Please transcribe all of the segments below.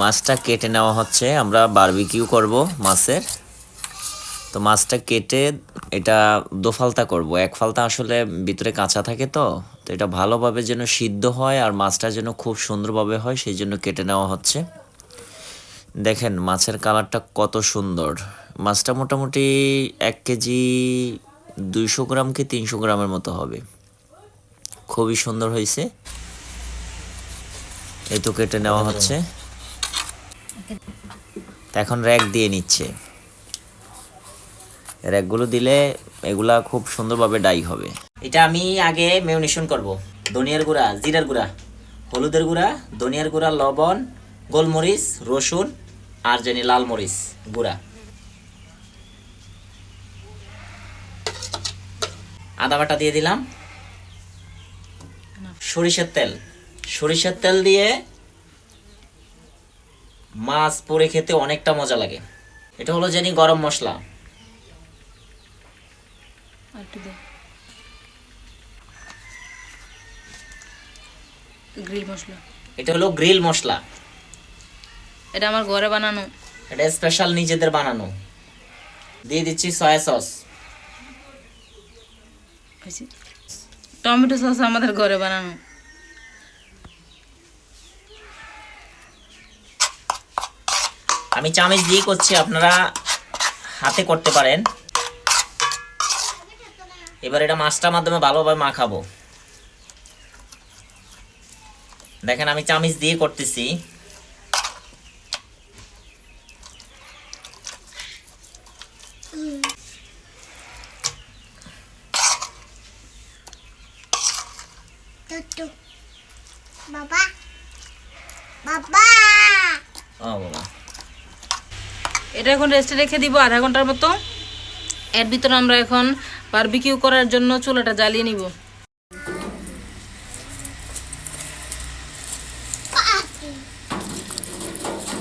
মাছটা কেটে নেওয়া হচ্ছে আমরা বারবিকিউ করব মাছের। তো মাছটা কেটে এটা দোফালতা করব এক ফালতা আসলে ভিতরে কাঁচা থাকে তো তো এটা ভালোভাবে যেন সিদ্ধ হয় আর মাছটা যেন খুব সুন্দরভাবে হয় সেই জন্য কেটে নেওয়া হচ্ছে। দেখেন মাছের কালারটা কত সুন্দর। মাছটা মোটামুটি এক কেজি দুইশো গ্রাম কি তিনশো গ্রামের মতো হবে। খুবই সুন্দর হয়েছে। এই তো কেটে নেওয়া হচ্ছে। তা এখন র্যাক দিয়ে নিচ্ছে। র্যাকগুলো দিলে এগুলা খুব সুন্দরভাবে ডাই হবে। এটা আমি আগে মেউনিশন করব। ধনিয়ার গুঁড়া, জিরার গুঁড়া, হলুদের গুঁড়া, ধনিয়ার গুঁড়া, লবণ, গোলমরিচ, রসুন আর জানি লাল মরিচ গুঁড়া। আদা বাটা দিয়ে দিলাম। সরিষার তেল। সরিষার তেল দিয়ে মাছ পরে খেতে অনেকটা মজা লাগে। এটা হলো জানি গরম মশলা। গ্রিল মশলা। এটা হলো গ্রিল মশলা। এটা আমার ঘরে বানানো। এটা স্পেশাল নিজেদের বানানো। দিয়ে দিচ্ছি সয়া সস টমেটো সস আমাদের ঘরে বানানো। আমি চামচ দিয়ে করছি আপনারা হাতে করতে পারেন এবার এটা মাছটার মাধ্যমে ভালোভাবে মাখাবো দেখেন আমি চামিচ দিয়ে করতেছি. Baba. Baba. ও বাবা এটা এখন রেস্টে রেখে দিব আধা ঘণ্টার মতো। এর ভিতরে আমরা এখন বারবিকিউ করার জন্য চুলাটা জ্বালিয়ে নিব।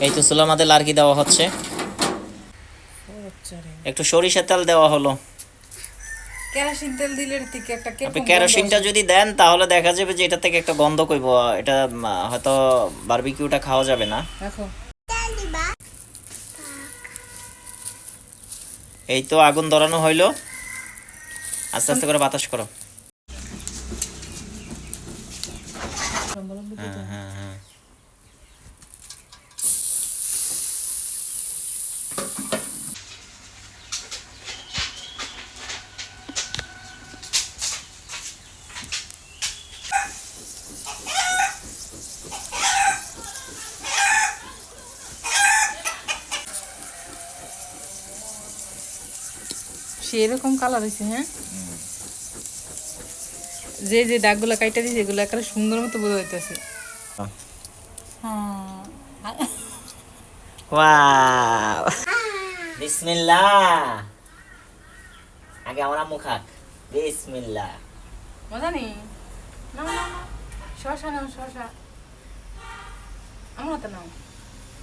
এই তো চুলার আমাদের লার্কি দেওয়া হচ্ছে। একটু সরিষা তেল দেওয়া হলো। কেরাসিন তেল দিলে থেকে একটা আপনি কেরোসিনটা যদি দেন তাহলে দেখা যাবে যে এটা থেকে একটা গন্ধ কইব। এটা হয়তো বারবিকিউটা খাওয়া যাবে না। দেখো। এই তো আগুন ধরানো হইল। আস্তে আস্তে করে বাতাস করো হ্যাঁ হ্যাঁ হ্যাঁ সেরকম কালার হয়েছে হ্যাঁ? যে যে দাগগুলো কাইটা দিয়েছে এগুলো একটা সুন্দর মতো বোঝা যাইতেছে। ওয়াও। বিসমিল্লাহ। আগে আমার খাক। বিসমিল্লাহ। মজা নেই? না না না শশা নাও শশা আমার হাতে নাও।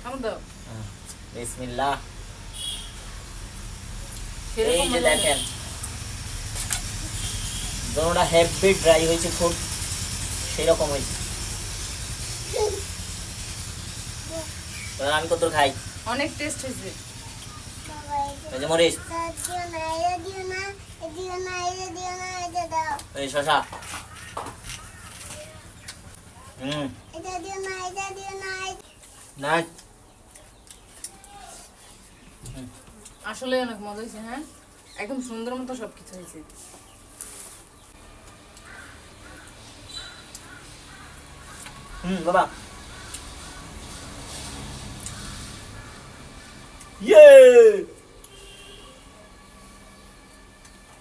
আমার দাও। বিসমিল্লাহ। সেরকম এই যে দেখেন। দোনোটা হেভি ড্রাই হয়েছে খুব। সেরকম হয়েছে। আমি কত খাই? অনেক টেস্ট হয়েছে। এই মরিচ। Diyo na, diyo na, আসলে অনেক মজা হয়েছে হ্যাঁ? একদম সুন্দর মতো সব কিছু হয়েছে। হুম বাবা। ইয়ে!